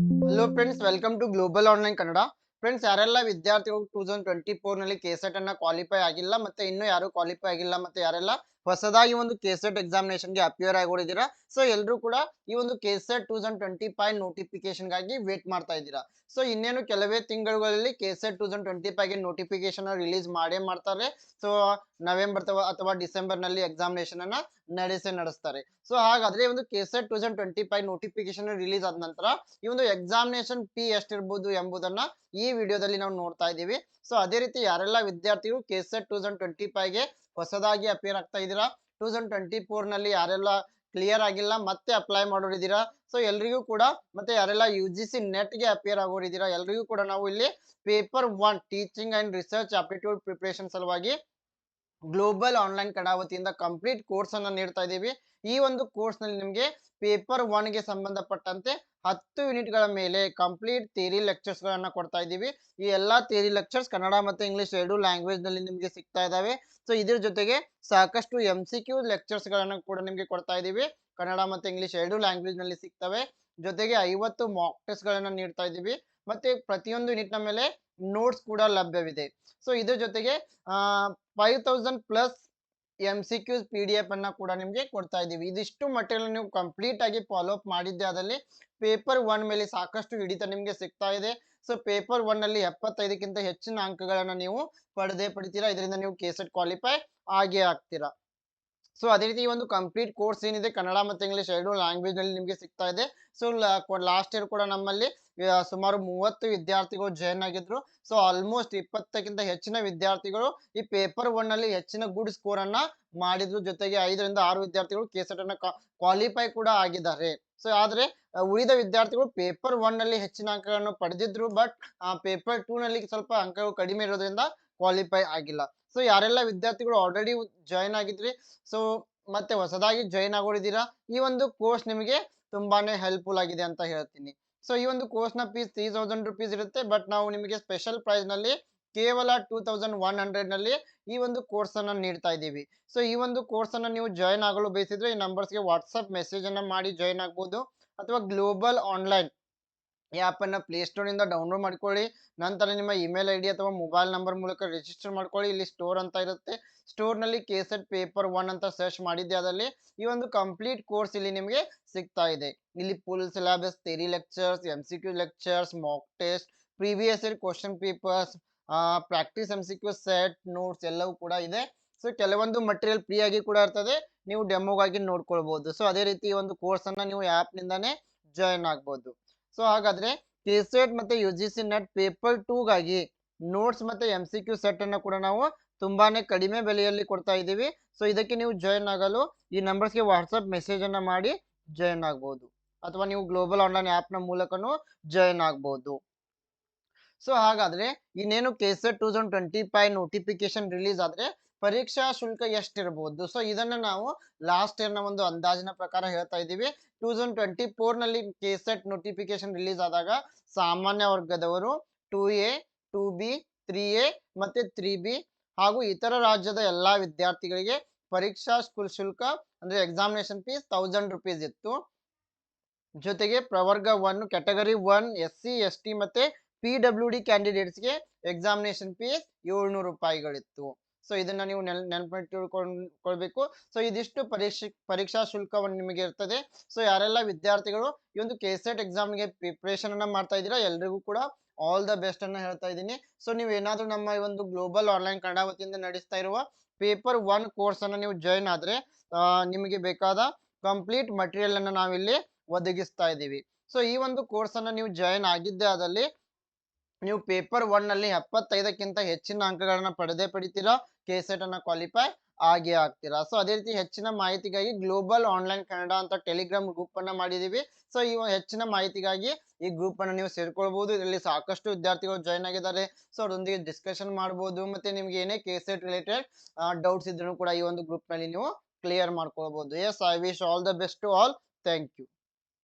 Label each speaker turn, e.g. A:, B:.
A: Hello friends welcome to Global Online Kannada friends ಯಾರೆಲ್ಲ ವಿದ್ಯಾರ್ಥಿಗಳು two thousand twenty ಫೋರ್ನಲ್ಲಿ KSET ಅನ್ನ ಕ್ವಾಲಿಫೈ ಆಗಿಲ್ಲ ಮತ್ತೆ ಇನ್ನೂ ಯಾರು ಕ್ವಾಲಿಫೈ ಆಗಿಲ್ಲ ಮತ್ತೆ ಯಾರೆಲ್ಲ ಹೊಸದಾಗಿ ಒಂದು ಕೆಸೆಟ್ ಎಕ್ಸಾಮಿನೇಷನ್ಗೆ ಅಪಿಯರ್ ಆಗಿದ್ದೀರಾ? ಸೊ ಎಲ್ಲರೂ ಕೂಡ ಈ ಒಂದು KSET two thousand twenty five ನೋಟಿಫಿಕೇಶನ್ಗಾಗಿ wait ಮಾಡ್ತಾ ಇದ್ದೀರಾ? ಸೊ ಇನ್ನೇನು ಕೆಲವೇ ತಿಂಗಳುಗಳಲ್ಲಿ ಕೆಸೆಟ್ ಟೂ ತೌಸಂಡ್ ಟ್ವೆಂಟಿ ಫೈವ್ಗೆ ನೋಟಿಫಿಕೇಶನ್ ರಿಲೀಸ್ ಮಾಡೇ ಮಾಡ್ತಾರೆ. ಸೊ ನವೆಂಬರ್ ಅಥವಾ ಡಿಸೆಂಬರ್ನಲ್ಲಿ ಎಕ್ಸಾಮಿನೇಷನ್ ಅನ್ನ ನಡೆಸೇ ನಡೆಸ್ತಾರೆ. ಸೊ ಹಾಗಾದ್ರೆ ಒಂದು KSET two thousand twenty five notification release ಆದ ನಂತರ ಈ ಒಂದು ಎಕ್ಸಾಮಿನೇಷನ್ ಫೀ ಎಷ್ಟಿರ್ಬೋದು ಎಂಬುದನ್ನ ಈ ವಿಡಿಯೋದಲ್ಲಿ ನಾವು ನೋಡ್ತಾ ಇದ್ದೀವಿ. ಸೊ ಅದೇ ರೀತಿ ಯಾರೆಲ್ಲ ವಿದ್ಯಾರ್ಥಿಗಳು ಕೆಸೆಟ್ ಟೂ ತೌಸಂಡ್ ಟ್ವೆಂಟಿ ಫೈವ್ಗೆ ಹೊಸದಾಗಿ ಅಪಿಯರ್ ಆಗ್ತಾ ಇದ್ದೀರಾ? ಟೂ ತೌಸಂಡ್ ಟ್ವೆಂಟಿ ಫೋರ್ನಲ್ಲಿ ಯಾರೆಲ್ಲ ಕ್ಲಿಯರ್ ಆಗಿಲ್ಲ, ಮತ್ತೆ ಅಪ್ಲೈ ಮಾಡೋರಿದ್ದೀರಾ? ಸೊ ಎಲ್ರಿಗೂ ಕೂಡ ಮತ್ತೆ ಯಾರೆಲ್ಲ ಯು ಜಿ ಸಿ ನೆಟ್ಗೆ ಅಪಿಯರ್ ಆಗೋರಿದ್ದೀರಾ? ಎಲ್ರಿಗೂ ಕೂಡ ನಾವು ಇಲ್ಲಿ paper one teaching and research aptitude preparation ಸಲುವಾಗಿ ಗ್ಲೋಬಲ್ ಆನ್ಲೈನ್ ಕಡಾವತಿಯಿಂದ ವತಿಯಿಂದ ಕಂಪ್ಲೀಟ್ ಕೋರ್ಸನ್ನು ನೀಡ್ತಾ ಇದ್ದೀವಿ. ಈ ಒಂದು ಕೋರ್ಸ್ನಲ್ಲಿ ನಿಮಗೆ ಪೇಪರ್ ಒನ್ಗೆ ಸಂಬಂಧಪಟ್ಟಂತೆ ಹತ್ತು ಯೂನಿಟ್ಗಳ ಮೇಲೆ ಕಂಪ್ಲೀಟ್ ಥಿಯರಿ ಲೆಕ್ಚರ್ಸ್ಗಳನ್ನು ಕೊಡ್ತಾ ಇದ್ದೀವಿ. ಈ ಎಲ್ಲ ಥಿಯರಿ ಲೆಕ್ಚರ್ಸ್ ಕನ್ನಡ ಮತ್ತು ಇಂಗ್ಲೀಷ್ ಎರಡು ಲ್ಯಾಂಗ್ವೇಜ್ನಲ್ಲಿ ನಿಮಗೆ ಸಿಗ್ತಾ ಇದಾವೆ. ಸೊ ಇದ್ರ ಜೊತೆಗೆ ಸಾಕಷ್ಟು ಎಂ ಸಿ ಕ್ಯೂ ಲೆಕ್ಚರ್ಸ್ ಗಳನ್ನ ಕೂಡ ನಿಮಗೆ ಕೊಡ್ತಾ ಇದ್ದೀವಿ. ಕನ್ನಡ ಮತ್ತು ಇಂಗ್ಲೀಷ್ ಎರಡು ಲ್ಯಾಂಗ್ವೇಜ್ನಲ್ಲಿ ಸಿಗ್ತವೆ. ಜೊತೆಗೆ ಐವತ್ತು ಮಾಕ್ ಟೆಸ್ಟ್ ಗಳನ್ನ ನೀಡ್ತಾ ಇದ್ದೀವಿ. ಮತ್ತೆ ಪ್ರತಿಯೊಂದು ಯೂನಿಟ್ನ ಮೇಲೆ ನೋಟ್ಸ್ ಕೂಡ ಲಭ್ಯವಿದೆ. ಸೊ ಇದ್ರ ಜೊತೆಗೆ five thousand plus M C Qs P D F ಅನ್ನು ಕೂಡ ನಿಮಗೆ ಕೊಡ್ತಾ ಇದ್ದೀವಿ. ಇದಿಷ್ಟು ಮಟೀರಿಯಲ್ ನೀವು ಕಂಪ್ಲೀಟ್ ಆಗಿ ಫಾಲೋ ಅಪ್ ಮಾಡಿದ್ದೆ, ಅದರಲ್ಲಿ ಪೇಪರ್ ಒನ್ ಮೇಲೆ ಸಾಕಷ್ಟು ಹಿಡಿತ ನಿಮಗೆ ಸಿಗ್ತಾ ಇದೆ. ಸೊ ಪೇಪರ್ ಒನ್ ಅಲ್ಲಿ ಎಪ್ಪತ್ತೈದಕ್ಕಿಂತ ಹೆಚ್ಚಿನ ಅಂಕಗಳನ್ನು ನೀವು ಪಡೆದೇ ಪಡಿತೀರಾ? ಇದರಿಂದ ನೀವು ಕೆಸೆಟ್ ಕ್ವಾಲಿಫೈ ಆಗೇ ಆಗ್ತೀರಾ. ಸೊ ಅದೇ ರೀತಿ ಒಂದು ಕಂಪ್ಲೀಟ್ ಕೋರ್ಸ್ ಏನಿದೆ, ಕನ್ನಡ ಮತ್ತು ಇಂಗ್ಲೀಷ್ ಎರಡು ಲ್ಯಾಂಗ್ವೇಜ್ನಲ್ಲಿ ನಿಮಗೆ ಸಿಗ್ತಾ ಇದೆ. ಸೊ ಲಾಸ್ಟ್ ಇಯರ್ ಕೂಡ ನಮ್ಮಲ್ಲಿ ಸುಮಾರು ಮೂವತ್ತು ವಿದ್ಯಾರ್ಥಿಗಳು ಜಾಯ್ನ್ ಆಗಿದ್ರು. ಸೊ ಆಲ್ಮೋಸ್ಟ್ ಇಪ್ಪತ್ತಕ್ಕಿಂತ ಹೆಚ್ಚಿನ ವಿದ್ಯಾರ್ಥಿಗಳು ಈ ಪೇಪರ್ ಒನ್ನಲ್ಲಿ ಹೆಚ್ಚಿನ ಗುಡ್ ಸ್ಕೋರ್ ಅನ್ನ ಮಾಡಿದ್ರು. ಜೊತೆಗೆ ಐದರಿಂದ ಆರು ವಿದ್ಯಾರ್ಥಿಗಳು ಕೆಸೆಟ್ ಅನ್ನ ಕ್ವಾಲಿಫೈ ಕೂಡ ಆಗಿದ್ದಾರೆ. ಸೊ ಆದ್ರೆ ಉಳಿದ ವಿದ್ಯಾರ್ಥಿಗಳು ಪೇಪರ್ ಒನ್ನಲ್ಲಿ ಹೆಚ್ಚಿನ ಅಂಕಗಳನ್ನು ಪಡೆದಿದ್ರು ಬಟ್ ಪೇಪರ್ ಟೂ ನಲ್ಲಿ ಸ್ವಲ್ಪ ಅಂಕಗಳು ಕಡಿಮೆ ಇರೋದ್ರಿಂದ ಕ್ವಾಲಿಫೈ ಆಗಿಲ್ಲ. ಸೊ ಯಾರೆಲ್ಲ ವಿದ್ಯಾರ್ಥಿಗಳು ಆಲ್ರೆಡಿ ಜಾಯಿನ್ ಆಗಿದ್ರಿ? ಸೊ ಮತ್ತೆ ಹೊಸದಾಗಿ ಜಾಯಿನ್ ಆಗೋರಿದ್ದೀರಾ? ಈ ಒಂದು ಕೋರ್ಸ್ ನಿಮಗೆ ತುಂಬಾನೇ ಹೆಲ್ಪ್ಫುಲ್ ಆಗಿದೆ ಅಂತ ಹೇಳ್ತೀನಿ. ಸೊ ಈ ಒಂದು ಕೋರ್ಸ್ನ ಫೀಸ್ ತ್ರೀ ತೌಸಂಡ್ ರುಪೀಸ್ ಇರುತ್ತೆ ಬಟ್ ನಾವು ನಿಮಗೆ ಸ್ಪೆಷಲ್ ಪ್ರೈಸ್ನಲ್ಲಿ ಕೇವಲ ಟೂ ತೌಸಂಡ್ ಒನ್ ಹಂಡ್ರೆಡ್ನಲ್ಲಿ ಈ ಒಂದು ಕೋರ್ಸ್ ನೀಡ್ತಾ ಇದ್ದೀವಿ. ಸೊ ಈ ಒಂದು ಕೋರ್ಸ್ ನೀವು ಜಾಯ್ನ್ ಆಗಲು ಬಯಸಿದ್ರೆ ಈ ನಂಬರ್ಸ್ಗೆ ವಾಟ್ಸಪ್ ಮೆಸೇಜ್ ಅನ್ನ ಮಾಡಿ ಜಾಯ್ನ್ ಆಗ್ಬೋದು ಅಥವಾ ಗ್ಲೋಬಲ್ ಆನ್ಲೈನ್ ಆ್ಯಪ್ ಅನ್ನ ಪ್ಲೇಸ್ಟೋರ್ ಇಂದ ಡೌನ್ಲೋಡ್ ಮಾಡ್ಕೊಳ್ಳಿ. ನಂತರ ನಿಮ್ಮ ಇಮೇಲ್ ಐ ಡಿ ಅಥವಾ ಮೊಬೈಲ್ ನಂಬರ್ ಮೂಲಕ ರಿಜಿಸ್ಟರ್ ಮಾಡ್ಕೊಳ್ಳಿ. ಇಲ್ಲಿ ಸ್ಟೋರ್ ಅಂತ ಇರುತ್ತೆ. ಸ್ಟೋರ್ನಲ್ಲಿ ಕೆಸೆಟ್ ಪೇಪರ್ ಒನ್ ಅಂತ ಸರ್ಚ್ ಮಾಡಿದ್ದೆ ಅದರಲ್ಲಿ. ಈ ಒಂದು ಕಂಪ್ಲೀಟ್ ಕೋರ್ಸ್ ಇಲ್ಲಿ ನಿಮಗೆ ಸಿಗ್ತಾ ಇದೆ. ಇಲ್ಲಿ full syllabus theory lectures M C Q lectures mock test previous year question papers practice M C set notes ಎಲ್ಲವೂ ಕೂಡ ಇದೆ. ಸೊ ಕೆಲವೊಂದು ಮಟೀರಿಯಲ್ ಫ್ರೀ ಆಗಿ ಕೂಡ ಇರ್ತದೆ. ನೀವು ಡೆಮೋಗಾಗಿ ನೋಡ್ಕೊಳ್ಬಹುದು ಸೊ ಅದೇ ರೀತಿ ಒಂದು ಕೋರ್ಸ್ ಅನ್ನ ನೀವು ಆ್ಯಪ್ ನಿಂದಾನೇ ಜಾಯಿನ್ ಆಗ್ಬಹುದು ಸೊ ಹಾಗಾದ್ರೆ ಕೆಸೆಟ್ ಮತ್ತೆ U G C NET paper ಟೂಗಾಗಿ notes ಮತ್ತೆ ಎಂ ಸಿ ಕ್ಯೂ ಸೆಟ್ ಅನ್ನ ಕೂಡ ನಾವು ತುಂಬಾನೇ ಕಡಿಮೆ ಬೆಲೆಯಲ್ಲಿ ಕೊಡ್ತಾ ಇದ್ದೀವಿ. ಸೊ ಇದಕ್ಕೆ ನೀವು ಜಾಯಿನ್ ಆಗಲು ಈ ನಂಬರ್ಸ್ಗೆ ವಾಟ್ಸಪ್ ಮೆಸೇಜ್ ಅನ್ನ ಮಾಡಿ ಜಾಯಿನ್ ಆಗ್ಬಹುದು ಅಥವಾ ನೀವು ಗ್ಲೋಬಲ್ ಆನ್ಲೈನ್ ಆ್ಯಪ್ನ ಮೂಲಕನೂ ಜಾಯಿನ್ ಆಗ್ಬೋದು. ಸೊ ಹಾಗಾದ್ರೆ ಇನ್ನೇನು KSET two thousand twenty five notification release ಆದ್ರೆ ಪರೀಕ್ಷಾ ಶುಲ್ಕ ಎಷ್ಟಿರಬಹುದು ಸೊ ಇದನ್ನ ನಾವು ಲಾಸ್ಟ್ ಇಯರ್ನ ಒಂದು ಅಂದಾಜಿನ ಪ್ರಕಾರ ಹೇಳ್ತಾ ಇದ್ದೀವಿ. ಟೂ ತೌಸಂಡ್ ಟ್ವೆಂಟಿ ಫೋರ್ನಲ್ಲಿ ಕೆಸೆಟ್ ನೋಟಿಫಿಕೇಶನ್ ರಿಲೀಸ್ ಆದಾಗ ಸಾಮಾನ್ಯ ವರ್ಗದವರು two A two B three A ಮತ್ತೆ ತ್ರೀ ಬಿ ಹಾಗೂ ಇತರ ರಾಜ್ಯದ ಎಲ್ಲಾ ವಿದ್ಯಾರ್ಥಿಗಳಿಗೆ ಪರೀಕ್ಷಾ ಸ್ಕೂಲ್ ಶುಲ್ಕ ಅಂದ್ರೆ ಎಕ್ಸಾಮಿನೇಷನ್ ಫೀಸ್ ತೌಸಂಡ್ ರುಪೀಸ್ ಇತ್ತು. ಜೊತೆಗೆ ಪ್ರವರ್ಗ one category one S C S T ಮತ್ತೆ ಪಿ ಡಬ್ಲ್ಯೂ ಡಿ ಕ್ಯಾಂಡಿಡೇಟ್ಸ್ಗೆ ಎಕ್ಸಾಮಿನೇಷನ್ ಫೀಸ್ ಏಳ್ನೂರು ರೂಪಾಯಿಗಳಿತ್ತು. ಸೊ ಇದನ್ನ ನೀವು ನೆನ್ ನೆನಪಿಟ್ಟುಕೊಳ್ಬೇಕು ಸೊ ಇದಿಷ್ಟು ಪರೀಕ್ಷೆ, ಪರೀಕ್ಷಾ ಶುಲ್ಕವನ್ನು ನಿಮಗೆ ಇರ್ತದೆ. ಸೊ ಯಾರೆಲ್ಲ ವಿದ್ಯಾರ್ಥಿಗಳು ಈ ಒಂದು ಕೆಸೆಟ್ ಎಕ್ಸಾಮ್ಗೆ ಪ್ರಿಪ್ರೇಷನ್ ಅನ್ನ ಮಾಡ್ತಾ ಇದ್ದೀರಾ, ಎಲ್ರಿಗೂ ಕೂಡ ಆಲ್ ದ ಬೆಸ್ಟ್ ಅನ್ನ ಹೇಳ್ತಾ ಇದ್ದೀನಿ. ಸೊ ನೀವು ಏನಾದ್ರೂ ನಮ್ಮ ಈ ಒಂದು ಗ್ಲೋಬಲ್ ಆನ್ಲೈನ್ ಕನ್ನಡ ವತಿಯಿಂದ ನಡೆಸ್ತಾ ಇರುವ ಪೇಪರ್ ಒನ್ ಕೋರ್ಸ್ ಅನ್ನ ನೀವು ಜಾಯಿನ್ ಆದ್ರೆ ನಿಮಗೆ ಬೇಕಾದ ಕಂಪ್ಲೀಟ್ ಮಟೀರಿಯಲ್ ಅನ್ನ ನಾವಿಲ್ಲಿ ಒದಗಿಸ್ತಾ ಇದ್ದೀವಿ. ಸೊ ಈ ಒಂದು ಕೋರ್ಸ್ ಅನ್ನ ನೀವು ಜಾಯಿನ್ ಆಗಿದ್ದೇ ಆದಲ್ಲಿ ನೀವು ಪೇಪರ್ ಒನ್ನಲ್ಲಿ ಎಪ್ಪತ್ತೈದಕ್ಕಿಂತ ಹೆಚ್ಚಿನ ಅಂಕಗಳನ್ನ ಪಡೆದೇ ಪಡಿತೀರಾ? ಕೆಸೆಟ್ ಅನ್ನ ಕ್ವಾಲಿಫೈ ಆಗಿ ಆಗ್ತೀರಾ? ಸೊ ಅದೇ ರೀತಿ ಹೆಚ್ಚಿನ ಮಾಹಿತಿಗಾಗಿ ಗ್ಲೋಬಲ್ ಆನ್ಲೈನ್ ಕನ್ನಡ ಅಂತ ಟೆಲಿಗ್ರಾಮ್ ಗ್ರೂಪ್ ಅನ್ನ ಮಾಡಿದೀವಿ. ಸೊ ಈ ಹೆಚ್ಚಿನ ಮಾಹಿತಿಗಾಗಿ ಈ ಗ್ರೂಪ್ ಅನ್ನ ನೀವು ಸೇರ್ಕೊಳ್ಬಹುದು ಇದರಲ್ಲಿ ಸಾಕಷ್ಟು ವಿದ್ಯಾರ್ಥಿಗಳು ಜಾಯ್ನ್ ಆಗಿದ್ದಾರೆ. ಸೊ ಅದರೊಂದಿಗೆ ಡಿಸ್ಕಷನ್ ಮಾಡಬಹುದು ಮತ್ತೆ ನಿಮ್ಗೆ ಏನೇ ಕೆಸೆಟ್ ರಿಲೇಟೆಡ್ ಡೌಟ್ಸ್ ಇದ್ರೂ ಕೂಡ ಈ ಒಂದು ಗ್ರೂಪ್ನಲ್ಲಿ ನೀವು ಕ್ಲಿಯರ್ ಮಾಡ್ಕೊಳ್ಬಹುದು yes I wish all the best to all thank you